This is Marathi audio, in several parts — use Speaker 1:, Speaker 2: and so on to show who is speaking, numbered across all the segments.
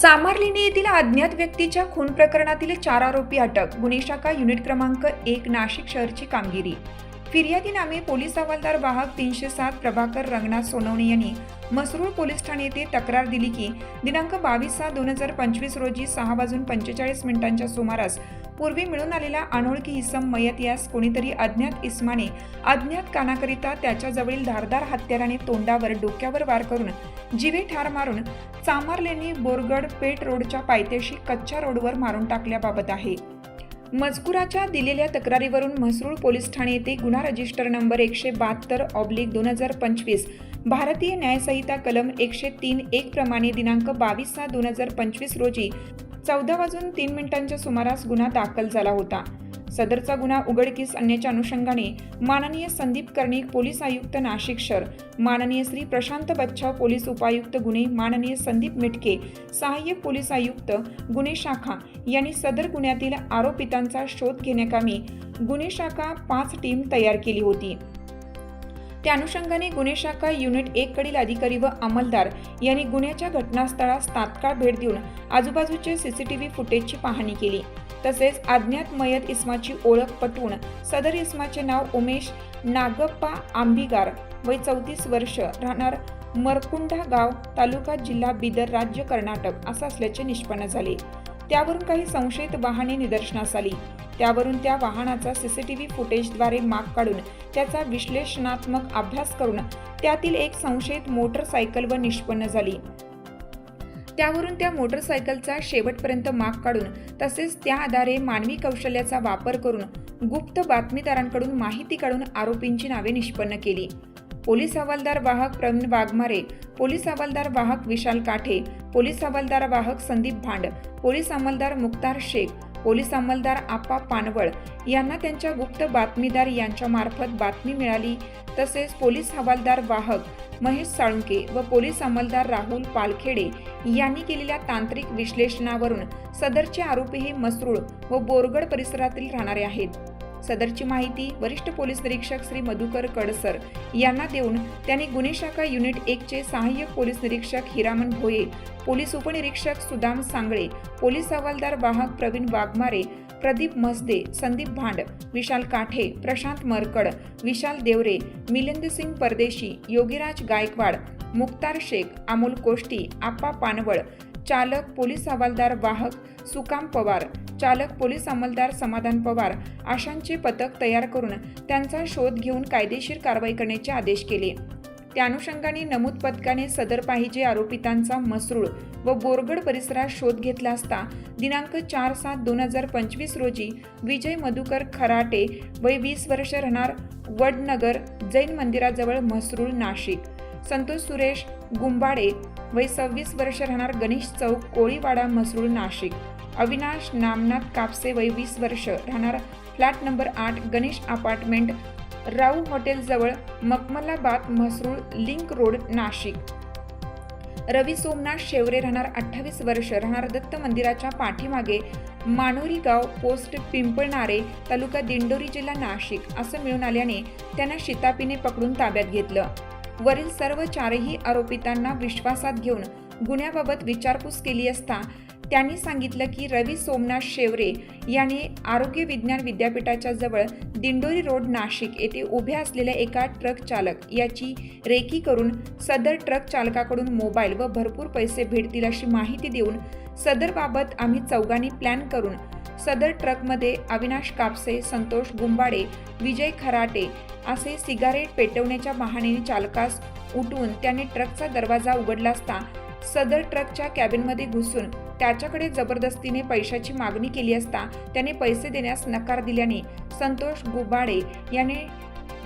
Speaker 1: चामारलिनी येथील अज्ञात व्यक्तीच्या खून प्रकरणातील चार आरोपी अटक. गुन्हे शाखा युनिट क्रमांक एक नाशिक शहरची कामगिरी. फिर्यादीनामे पोलीस हवालदार वाहक तीनशे सात प्रभाकर रंगनाथ सोनवणे यांनी मसरूळ पोलीस ठाणे येथे तक्रार दिली की दिनांक बावीस सहा दोन हजार पंचवीस रोजी सहा वाजून पंचेचाळीस मिनिटांच्या सुमारास पूर्वी मिळून आलेला अनोळखी इसम मयत यास कोणीतरी अज्ञात इस्माने अज्ञात कानाकरिता त्याच्याजवळील धारदार हत्याराने तोंडावर डोक्यावर वार करून जिवे ठार मारून चामारलेंनी बोरगड पेट रोडच्या पायथ्याशी कच्च्या रोडवर मारून टाकल्याबाबत आहे. मजकुराच्या दिलेल्या तक्रारीवरून म्हसरूळ पोलीस ठाणे येथे गुन्हा रजिस्टर नंबर एकशे बहात्तर ऑब्लिक दोन हजार पंचवीस भारतीय न्यायसंहिता कलम एकशे तीन एक प्रमाणे दिनांक बावीस सहा दोन हजार पंचवीस रोजी चौदा वाजून तीन मिनिटांच्या सुमारास गुन्हा दाखल झाला होता. सदरचा गुन्हा उघडकीस आणण्याच्या अनुषंगाने माननीय संदीप कर्णिक पोलीस आयुक्त नाशिक शहर. माननीय श्री प्रशांत बच्छाव पोलीस उपायुक्त गुन्हे माननीय संदीप मिटके सहाय्यक पोलीस आयुक्त गुन्हे शाखा यांनी सदर गुन्ह्यातील आरोपितांचा शोध घेण्याकामी गुन्हे शाखा पाच टीम तयार केली होती. त्या अनुषंगाने गुन्हे शाखा युनिट एक कडील अधिकारी व अंमलदार यांनी गुन्ह्याच्या घटनास्थळास तात्काळ भेट देऊन आजूबाजूचे सीसीटीव्ही फुटेजची पाहणी केली. तसेच अज्ञात मयत इस्माची ओळख पटवून सदर इस्माचे नाव उमेश नागप्पा आंबिगार वय चौतीस वर्ष राहणार मरकुंडा गाव तालुका जिल्हा बिदर राज्य कर्नाटक असं असल्याचे निष्पन्न झाले. त्यावरून काही संशयित वाहने निदर्शनास आली. त्यावरून त्या वाहनाचा सीसीटीव्ही फुटेजद्वारे माग काढून त्याचा विश्लेषणात्मक अभ्यास करून त्यातील एक संशयित मोटरसायकल व निष्पन्न झाली. त्यावरून त्या मोटरसायकलचा शेवटपर्यंत माग काढून तसेच त्या आधारे मानवी कौशल्याचा वापर करून गुप्त बातमीदारांकडून माहिती काढून आरोपींची नावे निष्पन्न केली. पोलीस हवालदार वाहक प्रवीण वाघमारे पोलीस हवालदार वाहक विशाल काठे पोलीस हवालदार वाहक संदीप भांड पोलीस अंमलदार मुक्तार शेख पोलीस अंमलदार आप्पा पानवळ यांना त्यांच्या गुप्त बातमीदार यांच्या मार्फत बातमी मिळाली. तसेच पोलीस हवालदार वाहक महेश साळुंके व पोलीस अंमलदार राहुल पालखेडे यांनी केलेल्या तांत्रिक विश्लेषणावरून सदरचे आरोपी हे मसरूळ व बोरगड परिसरातील राहणारे आहेत. सदरची माहिती वरिष्ठ पोलीस निरीक्षक श्री मधुकर कडसर यांना देऊन त्यांनी गुन्हे शाखा युनिट एकचे सहाय्यक पोलीस निरीक्षक हिरामन भोये पोलीस उपनिरीक्षक सुदाम सांगळे पोलीस हवालदार वाहक प्रवीण वाघमारे प्रदीप मसदे संदीप भांड विशाल काठे प्रशांत मरकड विशाल देवरे मिलिंद सिंग परदेशी योगीराज गायकवाड मुक्तार शेख अमोल कोष्टी आप्पा पानवळ चालक पोलीस हवालदार वाहक सुकाम पवार चालक पोलीस अंमलदार समाधान पवार आशांचे पथक तयार करून त्यांचा शोध घेऊन कायदेशीर कारवाई करण्याचे आदेश केले. त्या अनुषंगाने नमूद पथकाने सदर पाहिजे आरोपितांचा मसरूळ व बोरगड परिसरात शोध घेतला असता दिनांक चार सात दोन हजार पंचवीस रोजी विजय मधुकर खराटे वय वीस वर्ष राहणार वडनगर जैन मंदिराजवळ म्हसरूळ नाशिक. संतोष सुरेश गुंबाडे वय सव्वीस वर्ष राहणार गणेश चौक कोळीवाडा म्हसरूळ नाशिक. अविनाश नामनाथ कापसे वय वीस वर्ष. राहणार फ्लॅट नंबर आठ गणेश अपार्टमेंट राऊ हॉटेलजवळ मकमलाबाद म्हसरूळ लिंक रोड नाशिक. रवी सोमनाथ शेवरे राहणार अठ्ठावीस वर्ष. राहणार दत्त मंदिराच्या पाठीमागे मानोरी गाव पोस्ट पिंपळणारे तालुका दिंडोरी जिल्हा नाशिक. असं मिळून आल्याने त्यांना शितापीने पकडून ताब्यात घेतलं. वरील सर्व चारही आरोपितांना विश्वासात घेऊन गुन्ह्याबाबत विचारपूस केली असता त्यांनी सांगितलं की रवी सोमनाथ शेवरे यांनी आरोग्य विज्ञान विद्यापीठाच्या जवळ दिंडोरी रोड नाशिक येथे उभ्या असलेल्या एका ट्रक चालक याची रेकी करून सदर ट्रक चालकाकडून मोबाईल व भरपूर पैसे भेटतील अशी माहिती देऊन सदरबाबत आम्ही चौघांनी प्लॅन करून सदर ट्रकमध्ये अविनाश कापसे संतोष गुंबाडे विजय खराटे असे सिगारेट पेटवण्याच्या बहाण्याने चालकास उठवून त्याने ट्रकचा दरवाजा उघडला असता सदर ट्रकच्या कॅबिनमध्ये घुसून त्याच्याकडे जबरदस्तीने पैशाची मागणी केली असता त्याने पैसे देण्यास नकार दिल्याने संतोष गुबाडे याने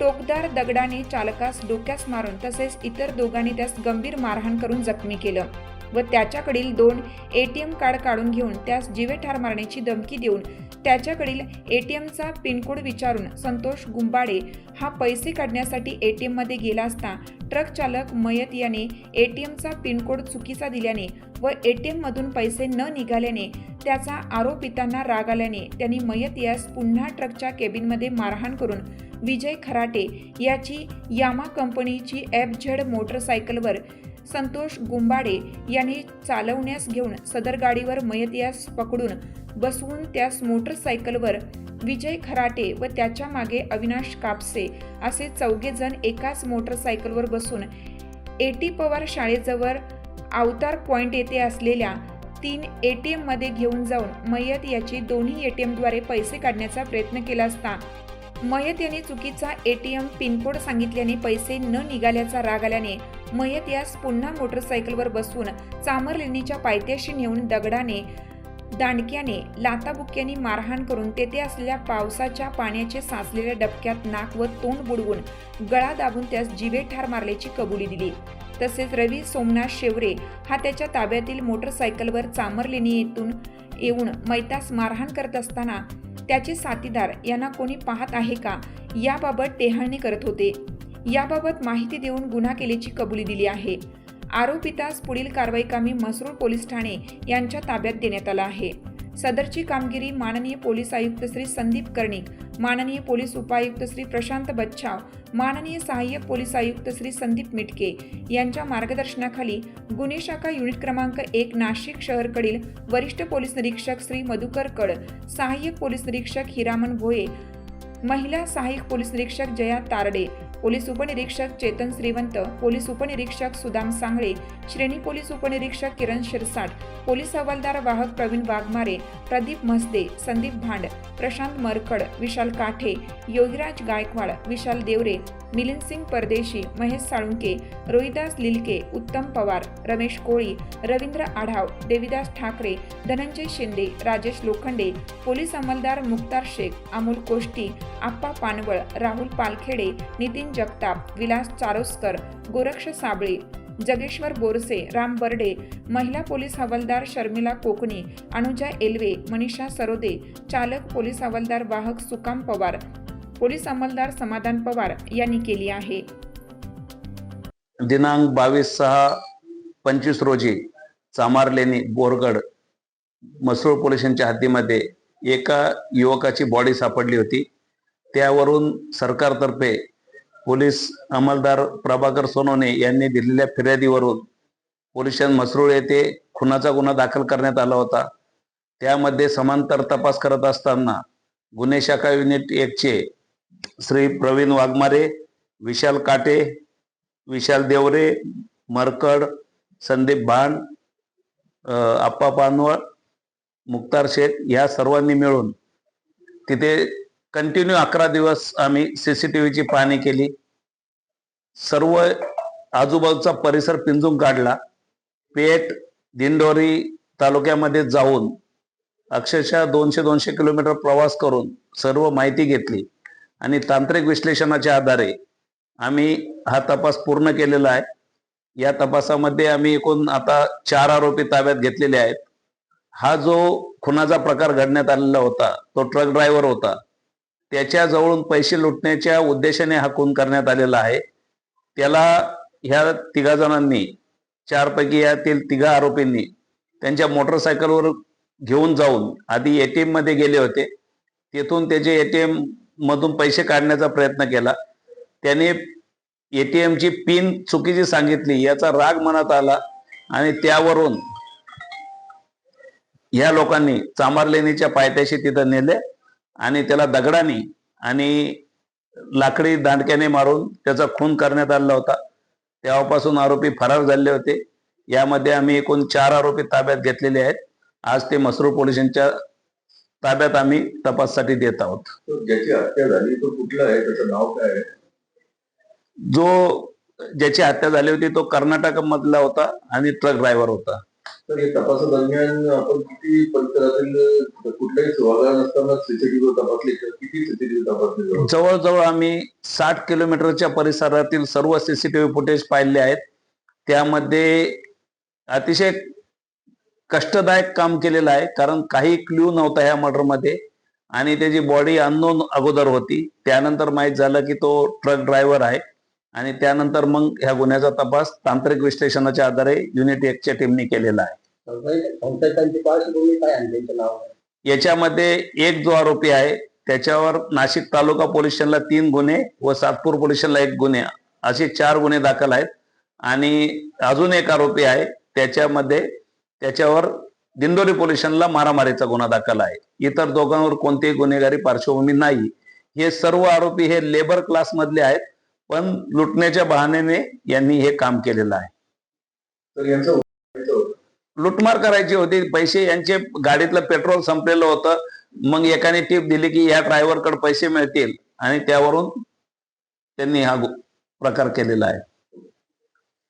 Speaker 1: टोकदार दगडाने चालकास डोक्यास मारून तसेच इतर दोघांनी त्यास गंभीर मारहाण करून जखमी केलं. व त्याच्याकडील दोन ए टी एम कार्ड काढून घेऊन त्यास जीवे ठार मारण्याची धमकी देऊन त्याच्याकडील ए टी एमचा पिनकोड विचारून संतोष गुंबाडे हा पैसे काढण्यासाठी ए टी एममध्ये गेला असता ट्रक चालक मयत याने ए टी एमचा पिनकोड चुकीचा दिल्याने व ए टी एममधून पैसे न निघाल्याने त्याचा आरोपितांना राग आल्याने त्यांनी मयत यास पुन्हा ट्रकच्या केबिनमध्ये मारहाण करून विजय खराटे याची यामा कंपनीची एफ झेड मोटरसायकलवर संतोष गुंबाडे यांनी चालवण्यास घेऊन सदर गाडीवर मयत यास पकडून बसवून त्यास मोटरसायकलवर विजय खराटे व त्याच्यामागे अविनाश कापसे असे चौघे जण एकाच मोटरसायकलवर बसून एटी पवार शाळेजवळ अवतार पॉइंट येथे असलेल्या तीन ए टी एममध्ये घेऊन जाऊन मयत याची दोन्ही ए टी एमद्वारे पैसे काढण्याचा प्रयत्न केला असता मयत यांनी चुकीचा A T M pin code सांगितल्याने पैसे न निघाल्याचा राग आल्याने मयत यास पुन्हा मोटरसायकलवर बसून चामरलेणीच्या पायथ्याशी नेऊन दगडाने दांडक्याने लाताबुक्याने मारहाण करून तेथे असलेल्या पावसाच्या पाण्याचे साचलेल्या डबक्यात नाक व तोंड बुडवून गळा दाबून त्यास जीवे ठार मारल्याची कबुली दिली. तसेच रवी सोमनाथ शेवरे हा त्याच्या ताब्यातील मोटरसायकलवर चामरलेणी येथून येऊन मैतास मारहाण करत असताना त्याचे साथीदार यांना कोणी पाहत आहे का? याबाबत टेहाळणी करत होते. याबाबत माहिती देऊन गुन्हा केल्याची कबुली दिली आहे. आरोपितास पुढील कारवाई कामी मसरूळ पोलीस ठाणे यांच्या ताब्यात देण्यात आला आहे. सदरची कामगिरी माननीय पोलीस आयुक्त श्री संदीप कर्णिक माननीय पोलीस उपायुक्त श्री प्रशांत बच्छाव माननीय सहाय्यक पोलीस आयुक्त श्री संदीप मिटके यांच्या मार्गदर्शनाखाली गुन्हे शाखा युनिट क्रमांक एक नाशिक शहरकडील वरिष्ठ पोलीस निरीक्षक श्री मधुकर कड सहाय्यक पोलीस निरीक्षक हिरामन भोये महिला सहाय्यक पोलीस निरीक्षक जया तारडे पोलीस उपनिरीक्षक चेतन श्रीवंत पोलीस उपनिरीक्षक सुदाम सांगळे श्रेणी पोलीस उपनिरीक्षक किरण शिरसाट पोलीस हवालदार वाहक प्रवीण वाघमारे प्रदीप म्हसदे संदीप भांड प्रशांत मरकड विशाल काठे योगीराज गायकवाड विशाल देवरे मिलिंद सिंग परदेशी महेश साळुंके रोहिदास लिलके उत्तम पवार रमेश कोळी रवींद्र आढाव देविदास ठाकरे धनंजय शिंदे राजेश लोखंडे पोलीस अंमलदार मुक्तार शेख अमोल कोष्टी आप्पा पानवळ राहुल पालखेडे नितीन जगताप विलास चारोस्कर गोरक्ष साबळे जगेश्वर बोरसे राम बर्डे महिला पोलीस हवालदार शर्मिला कोकणी अनुजा एल्वे मनीषा सरोदे चालक पोलीस हवालदार वाहक सुकाम पवार पोलीस अंमलदार समाधान पवार यांनी केली आहे.
Speaker 2: दिनांक बावीस सहा पंचवीस रोजी चामारलेणी बोरगड मसरूळ पोलिसांच्या हद्दीमध्ये एका युवकाची बॉडी सापडली होती. त्यावरून सरकारतर्फे पोलीस अंमलदार प्रभाकर सोनवणे यांनी दिलेल्या फिर्यादीवरून पोलिसांत मसरूळ येथे खुनाचा गुन्हा दाखल करण्यात आला होता. त्यामध्ये समांतर तपास करत असताना गुन्हे शाखा युनिट एकचे श्री प्रवीण वाघमारे विशाल काटे विशाल देवरे मरकड संदीप भान आप्पा पानवळ मुक्तार शेख या सर्वांनी मिळून तिथे कंटिन्यू अकरा दिवस आम्ही सीसीटीव्हीची पाहणी केली. सर्व आजूबाजूचा परिसर पिंजून काढला. पेठ दिंडोरी तालुक्यामध्ये जाऊन अक्षरशः दोनशे दोनशे किलोमीटर प्रवास करून सर्व माहिती घेतली. आणि तांत्रिक विश्लेषणाच्या आधारे आम्ही हा तपास पूर्ण केलेला आहे. या तपासामध्ये आम्ही एकूण आता चार आरोपी ताब्यात घेतलेले आहेत. हा जो खुनाचा प्रकार घडण्यात आलेला होता तो ट्रक ड्रायव्हर होता त्याच्या जवळून पैसे लुटण्याच्या उद्देशाने हा खून करण्यात आलेला आहे. त्याला ह्या तिघा जणांनी चारपैकी यातील तिघा आरोपींनी त्यांच्या मोटरसायकलवर घेऊन जाऊन आधी एटीएममध्ये गेले होते. तेथून त्याचे एटीएम मधून पैसे काढण्याचा प्रयत्न केला. त्याने ATM ची पिन चुकीची सांगितली याचा राग मनात आला आणि त्यावरून या लोकांनी चांबारलेणीच्या पायथ्याशी तिथं नेले आणि त्याला दगडाने आणि लाकडी दांडक्याने मारून त्याचा खून करण्यात आला होता. तेव्हापासून आरोपी फरार झाले होते. यामध्ये आम्ही एकूण चार आरोपी ताब्यात घेतलेले आहेत. आज ते मसरूळ पोलिसांच्या ताब्यात आम्ही तपाससाठी देत आहोत.
Speaker 3: ज्याची हत्या झाली तो कुठला आहे त्याचं नाव काय आहे?
Speaker 2: जो ज्याची हत्या झाली होती तो कर्नाटक मधला होता आणि ट्रक ड्रायव्हर होता.
Speaker 3: तर हे तपासादरम्यान आपण किती परिसरातील कुठल्याही सुवागा नसताना सीसीटीव्ही तपासले तर किती सीसीटीव्ही तपासले
Speaker 2: जवळजवळ आम्ही साठ किलोमीटरच्या परिसरातील सर्व सीसीटीव्ही फुटेज पाहिले आहेत. त्यामध्ये अतिशय कष्टदायक काम केलेलं आहे. कारण काही क्ल्यू नव्हता ह्या मर्डरमध्ये आणि त्याची बॉडी अननोन अगोदर होती त्यानंतर माहीत झालं की तो ट्रक ड्रायव्हर आहे. आणि त्यानंतर मग ह्या गुन्ह्याचा तपास तांत्रिक विश्लेषणाच्या आधारे युनिट एकच्या टीमने केलेला आहे. याच्यामध्ये एक जो आरोपी आहे त्याच्यावर नाशिक तालुका पोलीस स्टेशनला तीन गुन्हे व सातपूर पोलीस स्टेशनला एक गुन्हे. असे चार गुन्हे दाखल आहेत. आणि अजून एक आरोपी आहे त्याच्यामध्ये त्याच्यावर दिंडोरी पोलीस स्टेशनला मारामारीचा गुन्हा दाखल आहे. इतर दोघांवर कोणतीही गुन्हेगारी पार्श्वभूमी नाही. हे सर्व आरोपी हे लेबर क्लास मधले आहेत पण लुटण्याच्या बहाण्याने यांनी हे काम केलेलं आहे.
Speaker 3: तर.
Speaker 2: लुटमार करायची होती पैसे यांचे गाडीतलं पेट्रोल संपलेलं होतं. मग एकाने टीप दिली की या ड्रायव्हरकडे पैसे मिळतील आणि त्यावरून त्यांनी हा प्रकार केलेला आहे.